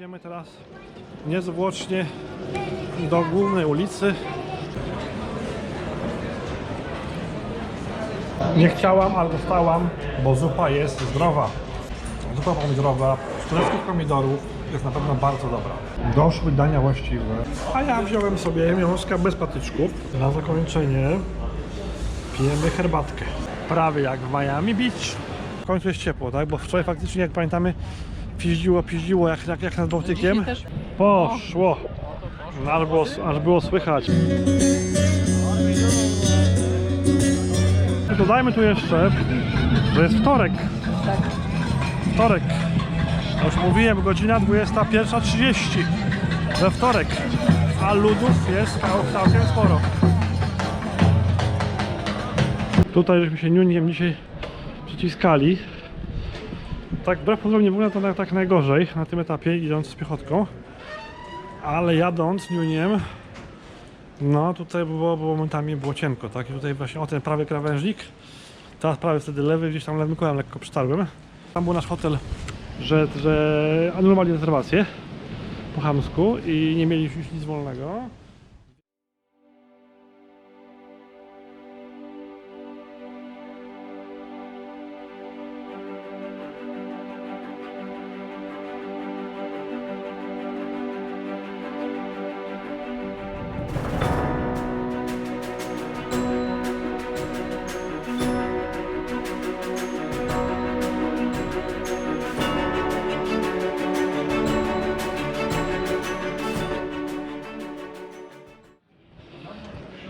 Idziemy teraz niezwłocznie do głównej ulicy. Nie chciałam, ale dostałam, bo zupa jest zdrowa. Zupa pomidorowa z tureckich pomidorów jest na pewno bardzo dobra. Doszły dania właściwe, a ja wziąłem sobie miąska bez patyczków. Na zakończenie pijemy herbatkę. Prawie jak w Miami Beach. W końcu jest ciepło, tak? Bo wczoraj faktycznie, jak pamiętamy, piździło, piździło jak, jak, jak nad Bałtykiem. Też- Poszło. Aż było, aż było słychać. Dodajmy tu jeszcze, że jest wtorek. Wtorek. Ja Już mówiłem, godzina 21.30 we wtorek. A ludów jest cał- całkiem sporo. Tutaj żeśmy się niuniem dzisiaj przyciskali. Tak, wbrew pozorom nie wygląda to tak najgorzej na tym etapie, idąc z piechotką. Ale jadąc niuniem, no tutaj było, było momentami było cienko, tak? I tutaj właśnie o ten prawy krawężnik, teraz prawy wtedy lewy, gdzieś tam lewym kołem lekko przytarłem. Tam był nasz hotel, że, że anulowali rezerwację po chamsku i nie mieli już nic wolnego.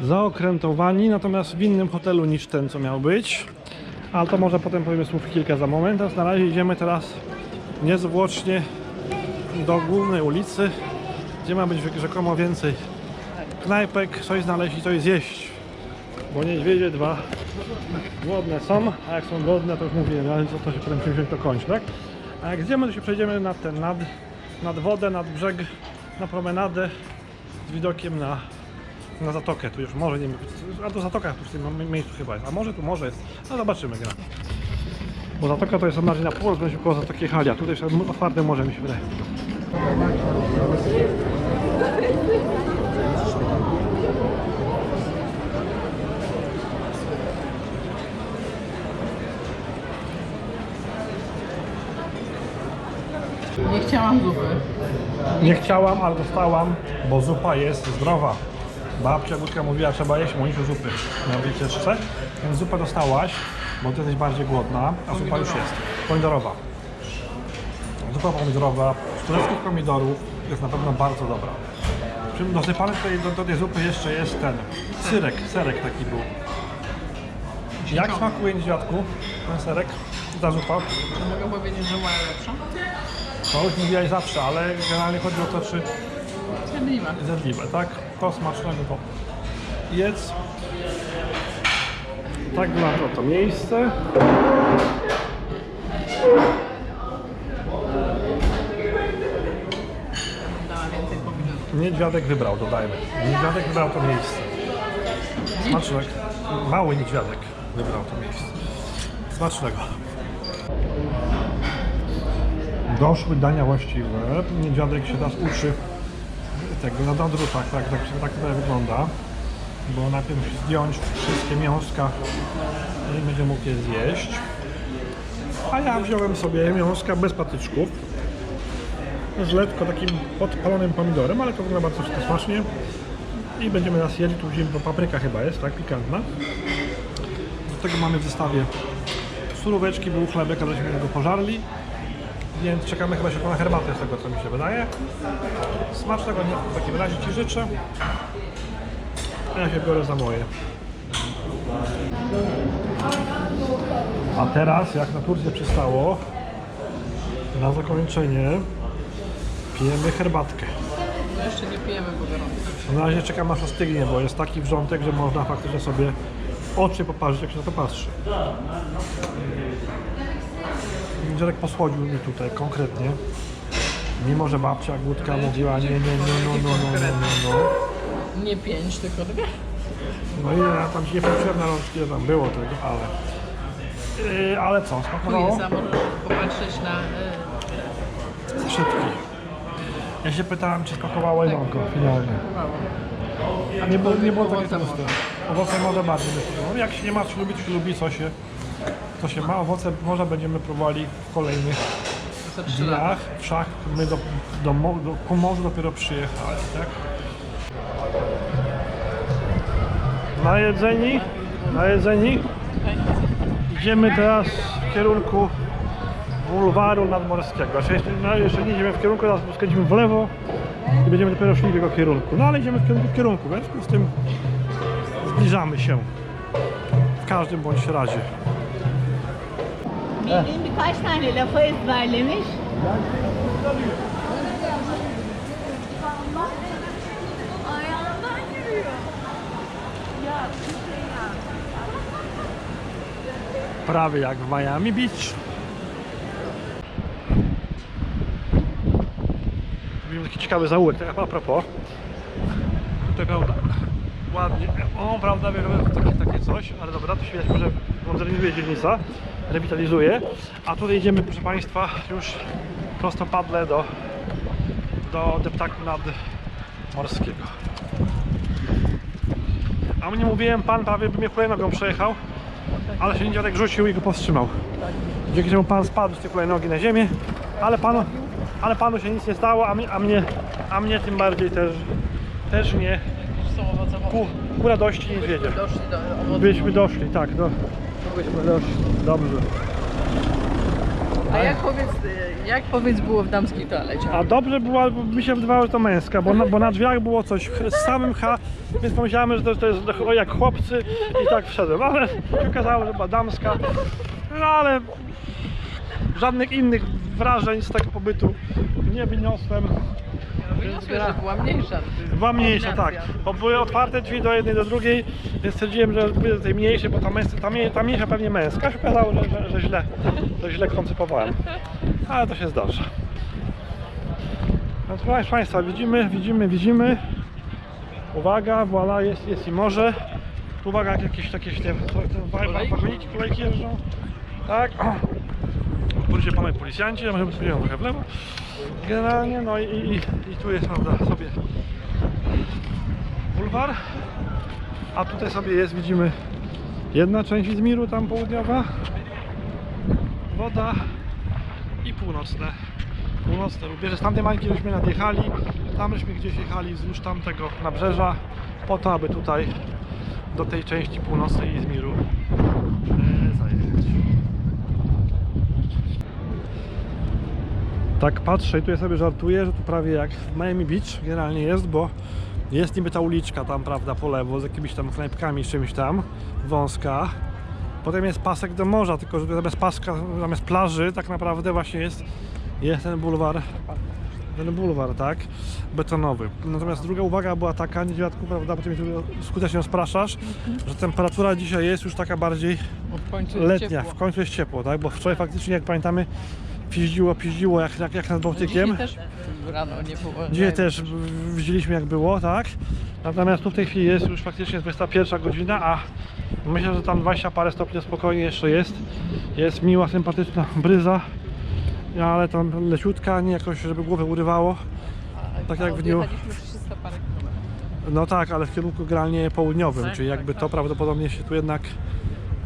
Zaokrętowani, natomiast w innym hotelu niż ten, co miał być. Ale to może potem powiemy słów kilka za moment. Teraz na razie idziemy teraz niezwłocznie do głównej ulicy, gdzie ma być rzekomo więcej knajpek, coś znaleźć i coś zjeść. Bo niedźwiedzie dwa głodne są, a jak są głodne, to już mówiłem, ale co to się potem czymś to kończy, tak? A jak zjemy, to się przejdziemy nad ten, nad, nad wodę, nad brzeg, na promenadę z widokiem na na zatokę, tu już może nie wiem, a to zatoka tu w tym miejscu chyba jest, a może tu może jest, no zobaczymy gra. Bo zatoka to jest bardziej na pół, będzie koło zatoki Halia, tutaj jeszcze otwarte morze mi się wydaje. Nie chciałam zupy. Nie chciałam, ale dostałam, bo zupa jest zdrowa. Babcia Gutka mówiła, trzeba jeść Monisiu zupy na wycieczce, więc zupę dostałaś, bo ty jesteś bardziej głodna, a zupa już jest. Pomidorowa. Zupa pomidorowa z tureckich pomidorów jest na pewno bardzo dobra. Przy czym dosypany tutaj do, do tej zupy jeszcze jest ten syrek, serek taki był. Jak smakuje niedźwiadku ten serek, ta zupa? Czy mogę powiedzieć, że moja lepsza? To już mówiłaś zawsze, ale generalnie chodzi o to, czy Zjadliwa. zjadliwe, tak? To smacznego to jedz. Tak wygląda to miejsce. Niedźwiadek wybrał, dodajmy. Niedźwiadek wybrał to miejsce. Smacznego. Mały niedźwiadek wybrał to miejsce. Smacznego. Doszły dania właściwe. Niedźwiadek się teraz uczy tego na drutach, tak, tak, tak to wygląda. Bo najpierw musi zdjąć wszystkie miąska i będzie mógł je zjeść. A ja wziąłem sobie miąska bez patyczków z lekko takim podpalonym pomidorem, ale to wygląda bardzo smacznie. I będziemy nas jedli, tu widzimy, bo papryka chyba jest, tak, pikantna. Do tego mamy w zestawie suróweczki, był chlebek, żeśmy go pożarli. Więc czekamy chyba się na herbatę z tego, co mi się wydaje. Smacznego dnia w takim razie Ci życzę. A ja się biorę za moje. A teraz, jak na Turcję przystało, na zakończenie pijemy herbatkę. No jeszcze nie pijemy, bo gorąco. Na razie czekam aż ostygnie, bo jest taki wrzątek, że można faktycznie sobie oczy poparzyć, jak się na to patrzy. Dziadek posłodził mi tutaj konkretnie. Mimo, że babcia Głódka mówiła nie, nie, nie, no, no, no, no, no, no. Nie pięć, tylko dwie. No i ja tam się nie patrzyłem na rączki, tam było tego, ale... Yy, ale co, smakowało? Quiza, możesz popatrzeć na... y, Szybki. Ja się pytałem, czy smakowało jedzonko finalnie. A nie było, nie było takie tłuste. Owoce może bardziej no, Jak się nie ma, czy lubi, czy lubi, co się, co się ma. Owoce może będziemy próbowali w kolejnych dniach. Wszak my do, do, do, ku morzu dopiero przyjechali, tak? Na jedzeni, na jedzeni. Idziemy teraz w kierunku bulwaru nadmorskiego. Znaczy jeszcze, no, jeszcze nie idziemy w kierunku, teraz skręcimy w lewo i będziemy dopiero szli w jego kierunku. No ale idziemy w kierunku, w kierunku, w związku z tym zbliżamy się. W każdym bądź razie. Bildiğim birkaç tane lafı ezberlemiş. Ayağından yürüyor. Ya. Prawie jak w Miami Beach. Robimy taki ciekawy zaułek, tak a propos. Tutaj prawda, ładnie, o prawda, robią takie, takie coś, ale dobra, to się widać, że modernizuje dzielnica, rewitalizuje. A tutaj idziemy, proszę Państwa, już prostopadle do, do deptaku nadmorskiego. A mnie mówiłem, pan prawie by mnie hulajnogą przejechał, ale się dziadek rzucił i go powstrzymał. Dzięki czemu pan spadł z tej hulajnogi na ziemię, ale panu, ale panu się nic nie stało, a mnie, a mnie, a mnie tym bardziej też, też nie ku, ku radości niedźwiedzia. Byśmy doszli, tak, do, byśmy doszli. Dobrze. A jak powiedz, y, jak powiedz było w damskiej toalecie? A dobrze było, bo mi się wydawało, że to męska, bo na, bo na drzwiach było coś z samym H, więc pomyślałem, że to, to jest o, jak chłopcy i tak wszedłem, ale się okazało, że była damska, no ale żadnych innych wrażeń z tego pobytu nie wyniosłem. Wyniosłeś, że była mniejsza. Była mniejsza, tak, bo były otwarte drzwi do jednej, do drugiej, więc stwierdziłem, że pójdę do tej mniejszej, bo ta, męs- ta, mniej- ta mniejsza pewnie męska, się okazało, że, że, że, źle, że źle koncypowałem, ale to się zdarza. No proszę Państwa, widzimy, widzimy, widzimy, uwaga, voilà, jest, jest i morze, tu uwaga, jak jakieś takie te, te, te Kolejki. wagoniki, kolejki jeżdżą, tak, o. Pójdzie panowie policjanci, a może pójdziemy trochę w lewo. Generalnie, no i, i, i tu jest, prawda, sobie bulwar. A tutaj sobie jest, widzimy, jedna część Izmiru, tam południowa, woda i północne. Północne rubieże. Z tamtej mańki żeśmy nadjechali, tam żeśmy gdzieś jechali wzdłuż tamtego nabrzeża, po to, aby tutaj do tej części północnej Izmiru Tak patrzę i tutaj sobie żartuję, że tu prawie jak w Miami Beach generalnie jest, bo jest niby ta uliczka tam, prawda, po lewo z jakimiś tam knajpkami, czymś tam, wąska. Potem jest pasek do morza, tylko że zamiast paska, zamiast plaży tak naprawdę właśnie jest, jest ten bulwar, ten bulwar, tak, betonowy. Natomiast druga uwaga była taka, niedźwiadku, prawda, bo ty mnie tu skutecznie rozpraszasz, że temperatura dzisiaj jest już taka bardziej w letnia, w końcu jest ciepło, tak, bo wczoraj faktycznie, jak pamiętamy, piździło, piździło jak, jak, jak nad Bałtykiem. Dzisiaj też rano nie było. Dzisiaj też widzieliśmy jak było, tak? Natomiast tu w tej chwili jest już faktycznie 21 godzina, a myślę, że tam 20 parę stopni spokojnie jeszcze jest. Jest miła, sympatyczna bryza, ale tam leciutka, nie jakoś, żeby głowę urywało. Tak jak w dniu- odjechaliśmy 300 parę kilometrów. No tak, ale w kierunku generalnie południowym, Tak, czyli tak, jakby tak. to prawdopodobnie się tu jednak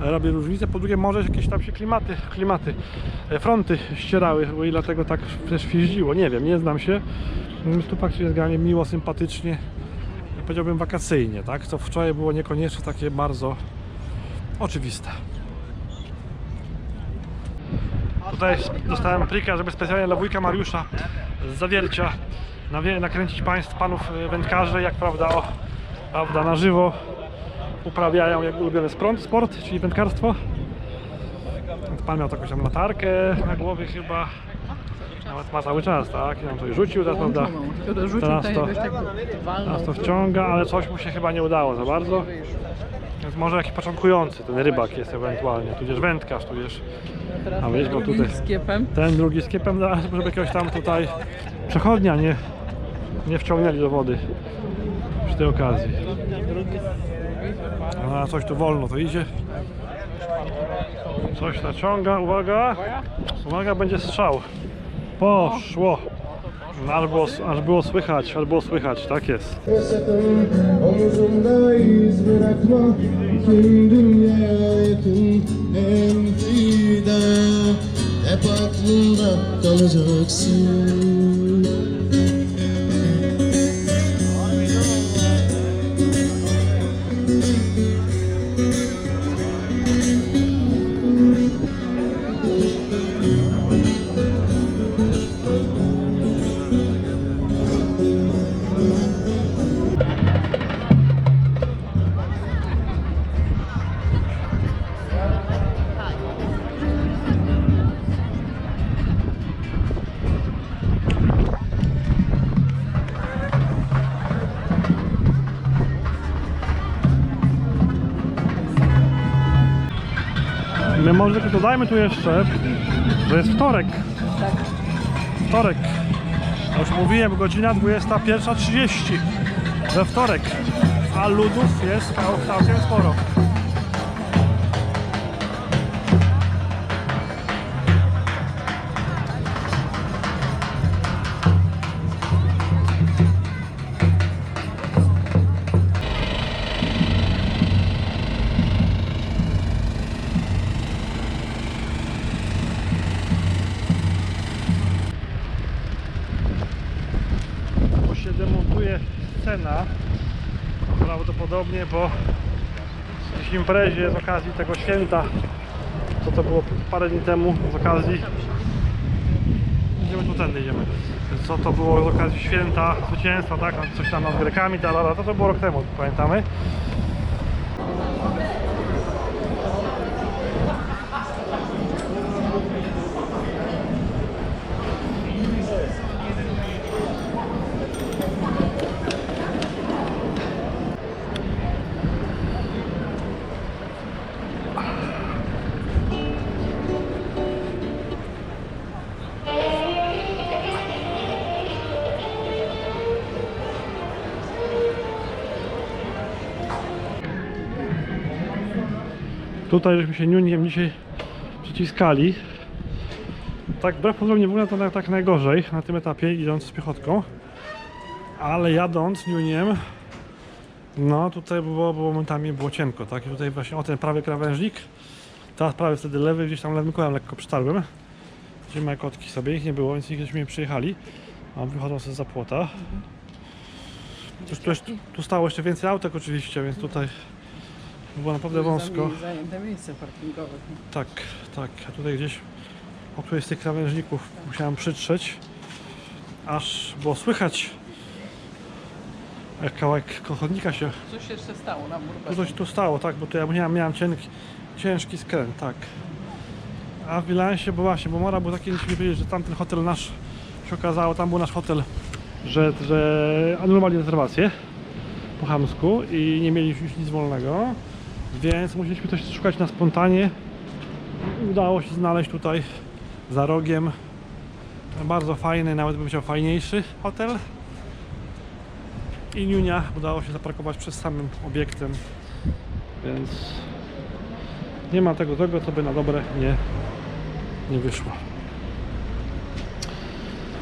robi różnicę. Po drugie, może jakieś tam się klimaty, klimaty, e, fronty ścierały, i dlatego tak też jeździło. Nie wiem, nie znam się. Tu faktycznie jest generalnie miło, sympatycznie, powiedziałbym wakacyjnie, tak? Co wczoraj było niekoniecznie takie bardzo oczywiste. Tutaj dostałem plika, żeby specjalnie dla wujka Mariusza z zawiercia nakręcić państw, panów e, wędkarzy, jak prawda, o, prawda, na żywo uprawiają jak ulubiony sport, sport czyli wędkarstwo. Pan miał tam latarkę na głowie chyba. Nawet ma cały czas, tak? I nam to rzucił, teraz prawda? Teraz to- tak. Teraz to wciąga, ale coś mu się chyba nie udało za bardzo. Więc może jakiś początkujący, ten rybak jest ewentualnie, tudzież wędkarz, tudzież A wiesz, bo drugim tutaj- skiepem. ten drugi z kiepem, zaraz, żeby jakiegoś tam tutaj przechodnia nie, nie wciągnęli do wody przy tej okazji. No, a coś tu wolno to idzie. Coś naciąga, uwaga. Uwaga, będzie strzał. Poszło. No, aż, było, aż było słychać, aż było słychać, tak jest. Może dodajmy tu jeszcze, że jest wtorek. Wtorek. Ja już mówiłem, godzina 21.30 we wtorek. A ludów jest cał- całkiem sporo. Scena. Prawdopodobnie po jakiejś imprezie z okazji tego święta. Co to było parę dni temu z okazji. Idziemy tu tędy idziemy. Co to było z okazji święta zwycięstwa, tak? Coś tam nad Grekami, ta, ta, ta. to było rok temu, pamiętamy. Tutaj żeśmy się Nuniem dzisiaj przyciskali. Tak, wbrew pozorom nie wygląda to na, tak najgorzej na tym etapie, idąc z piechotką. Ale jadąc Nuniem, no tutaj było, było momentami było cienko, tak? I tutaj właśnie o ten prawy krawężnik, teraz prawy wtedy lewy, gdzieś tam lewym kołem lekko przytarłem. Gdzie moje kotki sobie, ich nie było, więc nigdyśmy nie przyjechali. A wychodzą sobie za płota. Tu, tu, jeszcze- tu stało jeszcze więcej autek oczywiście, więc tutaj było naprawdę wąsko. Zajęte miejsce parkingowe. Tak, tak. A tutaj gdzieś o którejś z tych krawężników musiałem przytrzeć, aż było słychać jak kawałek chodnika się Coś jeszcze stało na tu murze. coś tu stało, tak, bo tu ja miałem, miałem cienki, ciężki skręt, tak. A w bilansie, bo właśnie, bo Mora był taki, jeśli mi powiedzieć, że tamten hotel nasz się okazało, tam był nasz hotel, że, że anulowali rezerwację po chamsku i nie mieli już nic wolnego, więc musieliśmy coś szukać na spontanie. Udało się znaleźć tutaj za rogiem bardzo fajny, nawet bym chciał fajniejszy hotel. I Niunia udało się zaparkować przed samym obiektem, więc nie ma tego, tego co by na dobre nie, nie wyszło.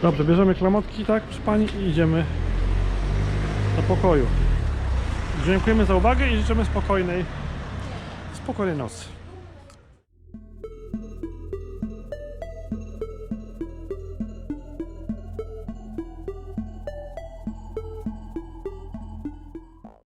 Dobrze, bierzemy klamotki, tak, przy pani i idziemy do pokoju. Dziękujemy za uwagę i życzymy spokojnej, spokojnej nocy.